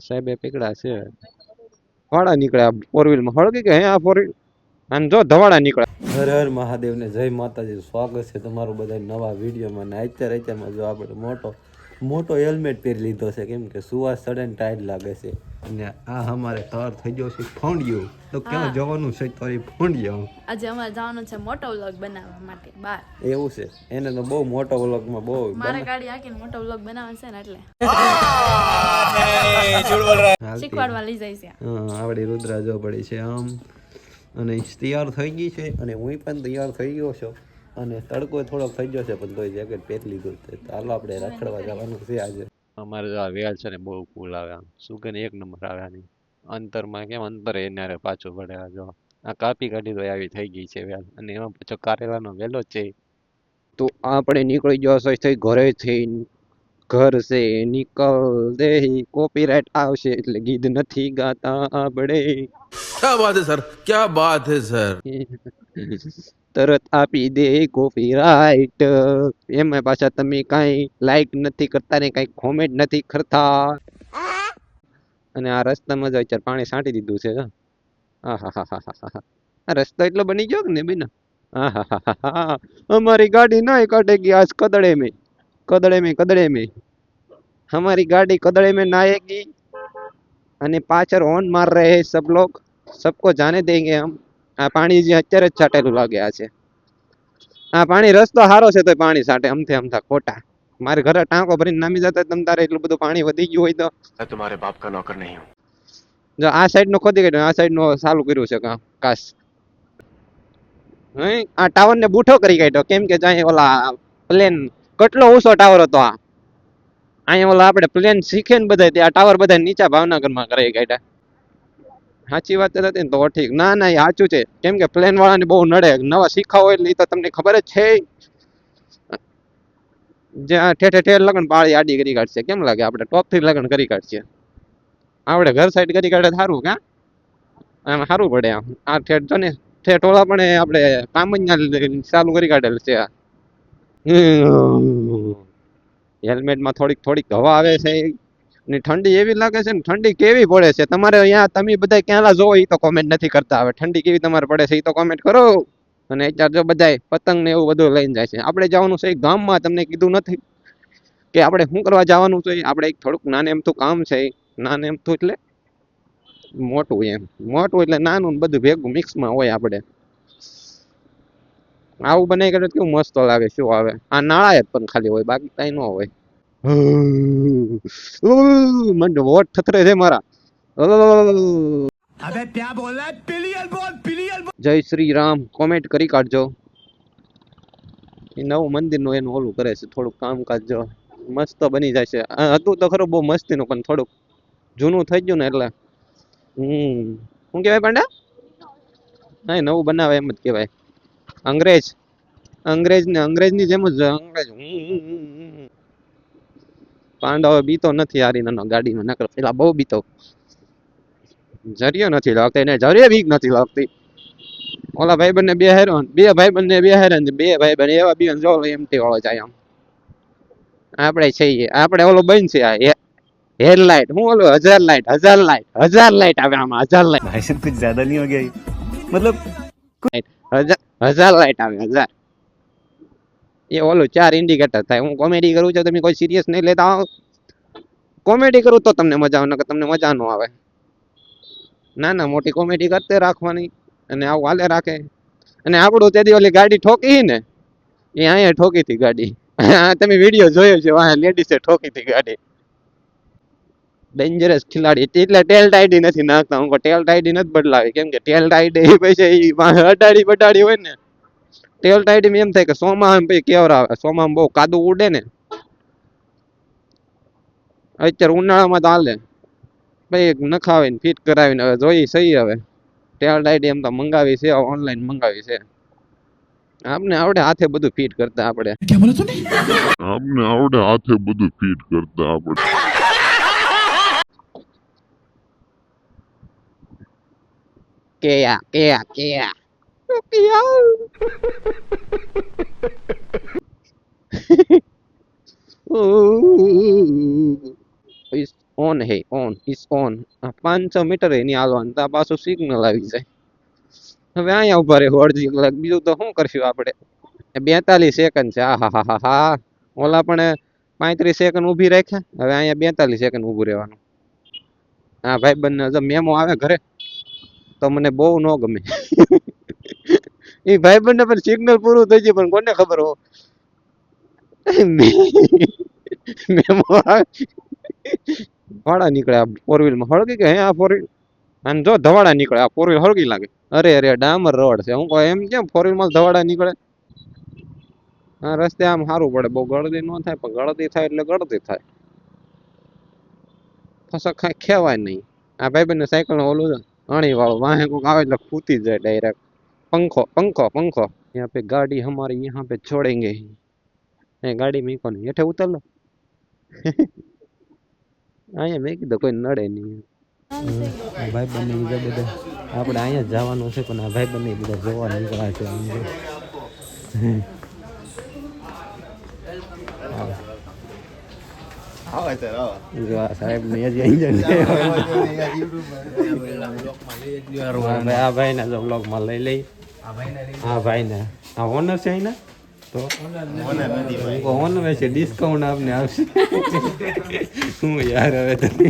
સાહેબે પીકડા છે. ધવાડા નીકળ્યા ફોર વ્હીલમાં હળગી કે હે આ ફોર વ્હીલ અને જો ધવાડા નીકળ્યા. હર હર મહાદેવને જય માતાજી. સ્વાગત છે તમારું બધા નવા વિડીયોમાં. ને અત્યારે અત્યારમાં જો આપણે મોટો મોટો હેલ્મેટ પહેરી લીધો છે. કેમ કે સુવા સડન ટાયર લાગે છે. અને આ અમારે તર થઈ ગયો છે ફોંડિયું. તો ક્યાં જવાનું છે તારી ફોંડિયું? આજે અમારે જવાનું છે મોટો વ્લોગ બનાવવા માટે બાર. એવું છે. એને તો બહુ મોટો વ્લોગમાં બહુ મારે ગાડી આકીને મોટો વ્લોગ બનાવવાનો છે ને એટલે. શીખવાડવા લઈ જાય છે. હા આવડી રુદ્રા જો પડી છે આમ. અને તૈયાર થઈ ગઈ છે. અને હું પણ તૈયાર થઈ ગયો છું. અને તડકો થોડોક થઈ ગયો છે પણ તોય જેકેટ પહેરી લીધું છે. ચાલો આપણે રખડવા જવાનું છે આજે. અમારે આ વેલ છે ને બહુ કુલ આવે આમ. શું સુગન એક નંબર આવે આની. અંતરમાં કેમ અંતર એનારે પાછું પડે આ જો. આ કાપી કાઢી તો આવી થઈ ગઈ છે વેલ અને એમાં પાછો કારેલાનો વેલો છે. તો આપણે નીકળી ગયો છે થઈ ઘરે થઈ ઘર છે નિકલ દે કોપીરાઇટ આવશે એટલે ગીધ નથી ગાતા આપણે. ક્યા બાત હે સર? ક્યાં બાત હે સર? તરત આપી દે કોપીરાઇટ એમાં પાછા તમે કાંઈ લાઈક નથી કરતા ને કાંઈ કોમેન્ટ નથી કરતા અને આ રસ્તામાં જ અત્યારે પાણી છાંટી દીધું છે જો. આહાહાહાહા. આ રસ્તો એટલો બની ગયો કે ને બેન આહાહાહા. અમારી ગાડી ના કાટેગી આજ કદડે में કદડે में કદડે में हमारी गाड़ी कदड़े में ना आएगी અને પાછળ હોર્ન માર રહે હે સબ લોગ सबको जाने देंगे हम આ પાણી જે અત્યારે જ છાંટેલું લાગે આ છે. આ પાણી રસ્તો સારો છે તો પાણી છાટે અમથે અમથા ખોટા. મારે ઘરે ટાંકો ભરીને નામી જતા તમ તારે એટલું બધું પાણી વધી ગયું હોય તો. તમારે બાપ કા નોકર નહીં હું. જો આ સાઈડ નો ખોદી કાઢ્યો આ સાઈડ નો ચાલુ કર્યું છે કામ કાસ. હે? આ ટાવર ને બૂઠો કરી કાઢ્યો. કેમ કે જાય ઓલા પ્લેન કેટલો ઊંચો ટાવર હતો આ. અહીંયા ઓલા આપણે પ્લેન શીખે ને બધા આ ટાવર બધા નીચા ભાવનગરમાં કરાવી કાઢ્યા. સાચી વાત નથી ને તો ઠીક. ના ના, એ સાચું છે. કેમ કે પ્લેન વાળાને બહુ નડે. નવા શીખા હોય એટલે તો તમને ખબર જ છે. જ્યાં ઠેઠે ઠેર લગન પાળી આડી કરી કાઢશે. કેમ લાગે? આપણે ટોપથી લગન કરી કાઢશે આપણે ઘર સાઈડ કરી કાઢે સારું, કા? આમ સારું પડે આમ. આ ઠેઠ જો ને ઠેઠ ઓલા પણ આપણે કામ જ ચાલુ કરી કાઢેલ છે હેલ્મેટમાં થોડીક થોડીક હવા આવે છે. ને ઠંડી એવી લાગે છે ને, ઠંડી કેવી પડે છે? તમારે અહીંયા, તમે બધા ક્યાં જોવો એ તો કોમેન્ટ નથી કરતા હવે. ઠંડી કેવી તમારે પડે છે એ તો કોમેન્ટ કરો. અને અત્યારે જો બધાય પતંગ ને એવું બધું લઈને જાય છે. આપણે જવાનું છે ગામમાં, તમને કીધું નથી કે આપણે શું કરવા જવાનું છે? આપણે એક થોડુંક નાને એમથું કામ છે નાને એમથું એટલે મોટું એમ. મોટું એટલે નાનું બધું ભેગું મિક્સમાં હોય આપણે. આવું બનાવી કરે કેવું મસ્ત લાગે શું આવે. આ નાળા પણ ખાલી હોય, બાકી કઈ ન હોય. મને વોટ થતરે છે મારા. અબે ક્યાં બોલ રહા બોલ જય શ્રી રામ. કોમેન્ટ કરી કાઢજો. એ નવું મંદિરનું એનું ઓલું કરે છે થોડુંક કામ કાજ જો. મસ્ત બની જાય છે. હતું તો ખરો બહુ મસ્તીનું પણ થોડુંક જૂનું થઈ ગયું ને એટલે. હમ. શું કહેવાય પાંડા? હા નવું બનાવે એમ જ કહેવાય. અંગ્રેજ. અંગ્રેજ ને અંગ્રેજની જેમ જ અંગ્રેજ. હમ. હમ, હમ, હમ, હમ. પાંડવ બીતો નથી હારી નાનો ગાડીમાં નકર પેલા બહુ બીતો જરિયો નથી લાગતો એને જરિયો બીક નથી લાગતી ઓલા ભાઈ બંને બે હેરો બે ભાઈ બંને બે હેરો ને બે ભાઈ બંને એવા બે જો એમટી વાળો જાય આમ આપણે છીએ આપણે ઓલો બન છે આ હેડલાઇટ હું ઓલો હજાર લાઇટ હજાર લાઇટ હજાર લાઇટ આવે આમાં હજાર લાઇટ भाई साहब कुछ ज्यादा नहीं हो गया ये? मतलब હજાર હજાર લાઇટ આવે હજાર એ ઓલું ચાર ઇન્ડિકેટર થાય. હું કોમેડી કરું છું, તમે કોઈ સિરિયસ નહીં લેતા કોમેડી કરું તો તમને મજા આવે તમને મજા ન આવે. ના ના, મોટી કોમેડી કરતે રાખવાની. અને આવું હાલે રાખે. અને આપણું તે ઓલી ગાડી ઠોકી ને, એ અહીંયા ઠોકી હતી ગાડી. આ તમે વીડિયો જોયો છે, વાહ લેડીસે ઠોકી હતી ગાડી. ડેન્જરસ ખિલાડી. એટલે ટેલ ટાઈડી નથી નાખતા. હું ટેલ ટાઈડી નથી બદલાવી. કેમ કે ટેલ ટાઈડી એ પછી બટાડી હોય ને ટેલ ટાઈડ એમ થાય કે સોમાહમ ભાઈ કેવર આવે? સોમાહમ બહુ કાદુ ઉડે ને. અત્યારે ઉનાળામાં ચાલે ભાઈ નખાવે ને ફિટ કરાવીને હવે જોઈ સહી હવે. ટેલ ટાઈડ એમ તો મંગાવી છે ઓનલાઈન મંગાવી છે. આપને આવડે હાથે બધું ફિટ કરતા આપણે કેમ બોલો આપને આવડે હાથે બધું ફિટ કરતા આપણે કેયા કેયા કેયા. કેયા ઓન હે ઓન ઇસ ઓન પાંચસો મીટર એની હાલવાનું. ત્યાં પાછું સિગ્નલ આવી જાય. હવે અહીંયા ઊભા રહે અડધી કલાક બીજું તો શું કરશું આપણે? બેતાલીસ સેકન્ડ છે. આ હા હા હા ઓલા પણ પાંત્રીસ સેકન્ડ ઊભી રાખ્યા હવે અહીંયા બેતાલીસ સેકન્ડ ઊભું રહેવાનું. હા ભાઈ બંને મેમો આવે ઘરે, તો મને બહુ ન ગમે. એ ભાઈ બંને પણ સિગ્નલ પૂરું થઈ ગયું, પણ કોને ખબર હો? ધવાડા નીકળે આ ફોરમાં. હળગી કે હે આ ફોર વ્હીલ અને જો ધવાડા નીકળે આ ફોર વ્હીલ હળગી લાગે. અરે અરે, ડામર રોડ છે. હું કહું, એમ કેમ ફોર વ્હીલમાં ધવાડા નીકળે? હા રસ્તે આમ સારું પડે. બહુ ગળદી ન થાય, પણ ગળદી થાય એટલે ગળદી થાય. ફસક ખાય ખેવાય નહીં. આ ભાઈ બંને સાયકલ ઓલું છે અણી વાળું વાહે કોક આવે એટલે ફૂટી જાય ડાયરેક્ટ पंखो पंखो पंखो यहाँ पे गाड़ी हमारी यहाँ पे छोड़ेंगे એ ગાડી મેં કોને હેઠે ઉતર લો અહીંયા મેં કીધું કોઈ નડે નહીં આ ભાઈ બંને બીજા બધા આપણે અહીંયા જ જવાનું છે પણ આ ભાઈ બંને બધા જોવા નીકળ્યા છે આમ જો. આવે સર આવો જો આ સાહેબ ને હજી અહીંયા જ છે. હા ભાઈ આ ભાઈ ના જો બ્લોગ માં લઈ લઈ હા ભાઈ ને આ ઓનર છે અહીંના તો? ઓનર છે ડિસ્કાઉન્ટ આપને આવશે શું યાર હવે તમે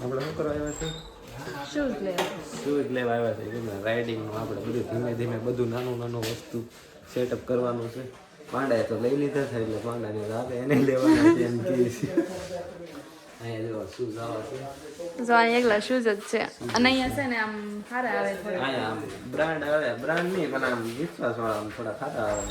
આપણે શું કરવા આવ્યા છે? શૂઝ લેવા. શૂઝ લેવા આવ્યા છે રાઇડિંગનું આપણે બધું ધીમે ધીમે બધું નાનું નાનું વસ્તુ સેટઅપ કરવાનું છે. પાંડાએ તો લઈ લીધા છે એટલે પાંડાને રાતે એને લેવાના છે એમ કહે છે. અહીંયા જો અહીંયા એકલા શૂઝ જ છે અને અહીંયા છે ને આમ સારા આવે થોડા બ્રાન્ડ આવે બ્રાન્ડ નહીં પણ આમ વિશ્વાસ વાળા થોડા સારા આવે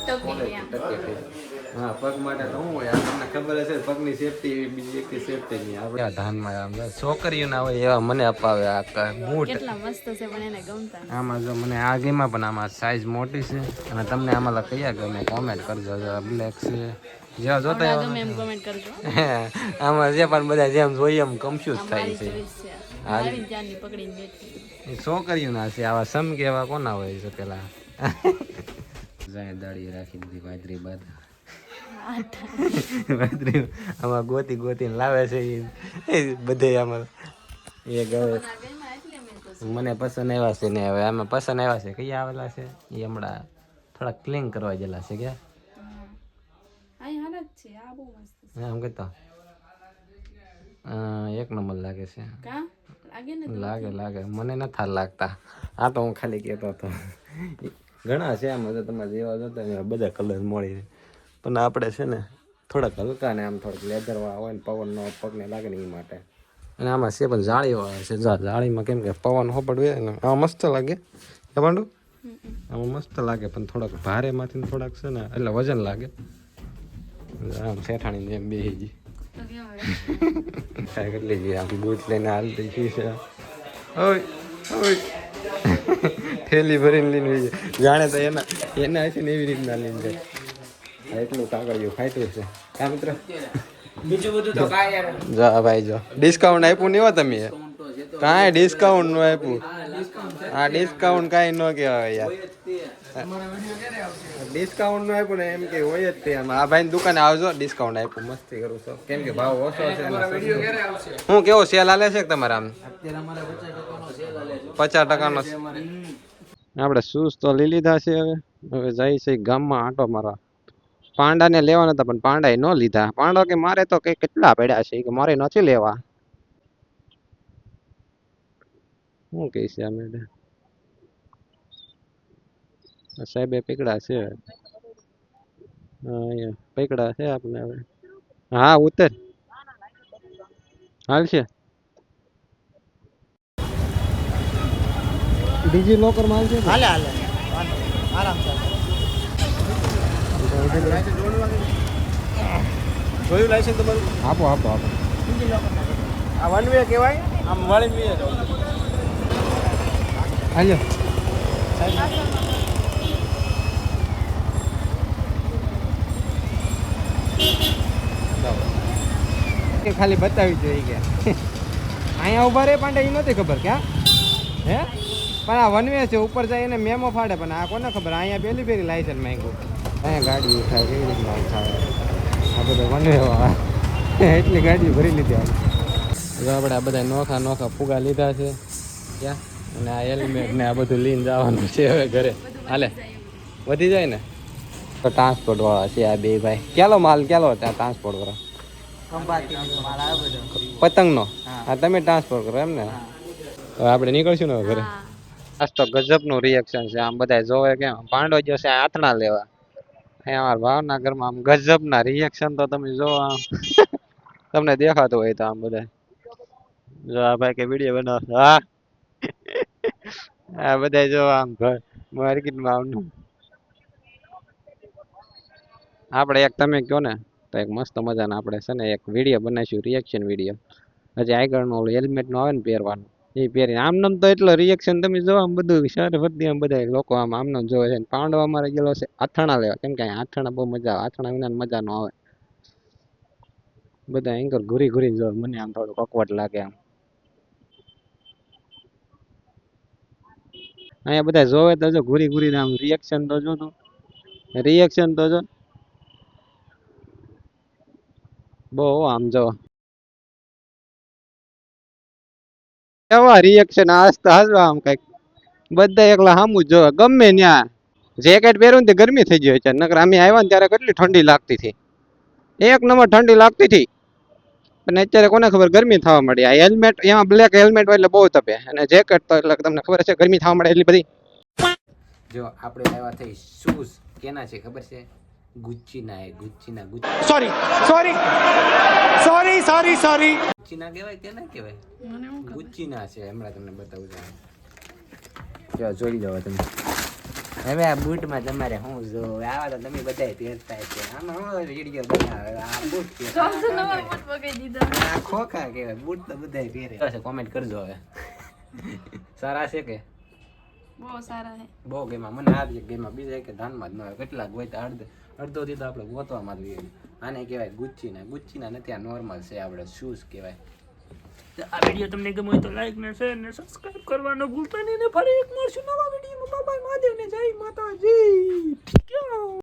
ટકે હા પગ માટે તો શું હોય આ ખબર હશે પગની સેફટી બીજી એક સેફટી નહીં આપણે ધાનમાં આમ છોકરીઓ ના હોય એવા મને અપાવે આ બૂટ કેટલા મસ્ત છે પણ એને ગમતા આમાં જો મને આ ગેમાં પણ આમાં સાઈઝ મોટી છે. અને તમને આમાં કયા ગમે કોમેન્ટ કરજો. બ્લેક છે. જેવા જોતા ગમે એમ કોમેન્ટ કરજો. આમાં જે પણ બધા જેમ જોઈએ એમ કન્ફ્યુઝ થાય છે. છોકરીઓના છે. મારી જાનની પકડીને બેઠી. એ છોકરીઓ ના છે આવા સમ કે એવા કોના હોય છે પેલા? જાય દાડી રાખી દીધી વાદરી બાદ. આમાં ગોતી ગોતી લાવે છે એ બધે આમાં. એ ગવે. મને પસંદ આવ્યા છે ને હવે આમાં પસંદ આવ્યા છે કયા આવેલા છે? એ હમણાં થોડા ક્લીન કરવા ગયેલા છે કે? અહીંયા હારા જ છે. આ બહુ મસ્ત છે. આમ કહેતો એક નંબર લાગે છે. લાગે લાગે લાગે. મને નથી લાગતા. આ તો હું ખાલી કહેતો હતો. ઘણા છે આમાં તો તમારે જેવા જોતા બધા કલર મળી. પણ આપણે છે ને થોડાક હલકા ને આમ થોડાક લેધરવાળા હોય ને પવન નો પગને લાગે ને એ માટે. અને આમાં છે પણ જાળીવાળા છે. જાળીમાં કેમ કે પવન હોપડવે ને, આમાં મસ્ત લાગે. પાંડુ? આમાં મસ્ત લાગે પણ થોડાક ભારેમાંથી થોડાક છે ને, એટલે વજન લાગે. આમ શેઠાણી જેમ બેસી ગઈ. કાંઈ કેટલી જઈએ આમ બૂટ લઈને હાલતી છે. હવે થેલી ભરીને લઈને. જાણે તો એના એના હશે ને એવી રીતના લઈને જાય. એટલું કાગળિયું ફાટ્યું છે. હા મિત્ર? બીજું બધું તો જા ભાઈ જો. ડિસ્કાઉન્ટ આપ્યું નહીં હો તમે કાંઈ ડિસ્કાઉન્ટનું આપ્યું. હા ડિસ્કાઉન્ટ કાંઈ ન કહેવાય યાર. ડિસ્કાઉન્ટનું આપ્યું ને એમ કે હોય જ તે આ ભાઈ દુકાને આવજો. ડિસ્કાઉન્ટ આપ્યું. મસ્તી કરું છું. કેમ કે ભાવ ઓછો છે હું કેવો સેલ હાલે છે તમારા આમ? પચાસ ટકાનો આપણે શૂઝ તો લઈ લીધા છે હવે. હવે જાય છે ગામમાં આંટો મારવા. પાંડાને લેવાના હતા પણ પાંડાએ ન લીધા. પાંડો કે મારે તો કઈ કેટલા પડ્યા છે કે મારે નથી લેવા. શું કહે છે આ મેડમ? સાહેબે પીકડા છે. હા અહીંયા છે આપણે હવે. હા ઉતર. હાલ છે. ડીજી લોકર માલ છે? હાલે હાલે. આરામ છે જોયું લાયસન્સ તમારું આપો આપો આપો આ વન વે કહેવાય આમ વાળી વે હાલો ખાલી બતાવી જોઈએ કે. અહીંયા ઊભા રે પાંડે એ નહોતી ખબર ક્યાં હે? પણ આ વનવે છે, ઉપર જાય એને મેમો ફાડે, પણ આ કોને ખબર? અહીંયા પહેલી પેલી લાયસન્સ માંગ્યું. અહીંયા ગાડી ઉઠાય કેવી રીતના ઉઠાવે આ બધું વનવે એટલી ગાડી ભરી લીધી હવે આપણે આ બધા નોખા નોખા ફુગા લીધા છે. ક્યાં? અને આ હેલ્મેટ ને આ બધું લઈને જવાનું છે હવે ઘરે. હાલે. વધી જાય ને? તો ટ્રાન્સપોર્ટ વાળા છે આ બે ભાઈ. ક્યાલો માલ ક્યાલો ત્યાં ટ્રાન્સપોર્ટ વાળા? પતંગનો? હા તમે ટ્રાન્સફર કરો એમ ને હવે આપણે નીકળશું ને ઘરે? આજ તો ગજબનું રિએક્શન છે. આમ બધા જોવે કેમ? પાંડો જશે આથણા લેવા. અમારા ભાવના ઘરમાં આમ ગજબના રિએક્શન તો તમે જો આમ. તમને દેખાતું હોય તો આમ બધા. જો આ ભાઈ કે વીડિયો બનાવ હા. આ બધા જો આમ ઘર માર્કેટમાં આમ આપણે એક તમે કહો ને, તો એક મસ્ત મજાના આપણે છે ને એક વીડિયો બનાવીશું રિએક્શન વીડિયો હજી આગળનું ઓલું હેલ્મેટનું આવે ને પહેરવાનું. એ પહેરીને. આમ નામ તો એટલો રિએક્શન તમે જોવો, આમ બધું શહેર વધી આમ બધા લોકો આમ આમ નામ જોવે છે. ને પાંડો અમારે ગયેલો છે, આથાણા લેવા. કેમ કે અહીંયા આથાણા બહુ મજા આવે. આથાણા વિના મજા ન આવે. બધા એંકર ઘૂરી ઘૂરી જોવે. મને આમ થોડુંક કકવટ લાગે આમ. અહીંયા બધા જોવે તો જો ઘૂરી ઘૂરીને આમ રિએક્શન તો જો તું રિએક્શન તો જો બહુ આમ જો કેવા રિએક્શન હસતા હસવા આમ કંઈક. બધા એકલા સામું જો જોવે. ગમે ત્યાં જેકેટ પહેરું ને તે ગરમી થઈ ગયો છે. નકર અમે આવ્યા ને ત્યારે કેટલી ઠંડી લાગતી હતી. એક નંબર ઠંડી લાગતી હતી. અને અત્યારે કોને ખબર ગરમી થવા મળી આ હેલ્મેટ એમાં બ્લેક હેલ્મેટ હોય એટલે બહુ તપે. અને જેકેટ તો એટલે તમને ખબર છે ગરમી થવા મળે એટલી બધી. જો આપણે આવ્યા થઈ શૂઝ. કેના છે ખબર છે? ગુચ્ચીના એ ગુચ્ચીના ગુચ્ચી sorry sorry sorry sorry sorry ગુચ્ચીના કહેવાય કેના કહેવાય? ગુચ્ચીના છે હમણાં તમને બતાવું છું. જો જોઈ જાવ તમે. હવે આ બૂટમાં તમારે શું જો આવા તો તમે બધા પહેરતા છે આમાં હું વીડિયો બનાવે? આ બૂટ દીધા. આ ખોખા કહેવાય બૂટ તો બધા પહેરે. કોમેન્ટ કરજો હવે. સારા છે કે? બહુ સારા છે. બહુ ગેમમાં મને આ જ ગેમમાં બીજા કે ધાનમાં જ ન હોય કેટલાક હોય તો અડધો. અડધો થી તો આપણે ગોતવામાં જ આને કહેવાય ગુચ્ચીના ગુચ્ચીના આ નોર્મલ છે આપણે શૂઝ કહેવાય. આ વીડિયો તમને ગમ્યો હોય તો લાઈક ને શેર ને સબસ્ક્રાઇબ કરવાનો ભૂલતા નહીં ને ફરી એક મળશું નવા વિડીયોમાં બાબા મહાદેવ ને જય માતાજી.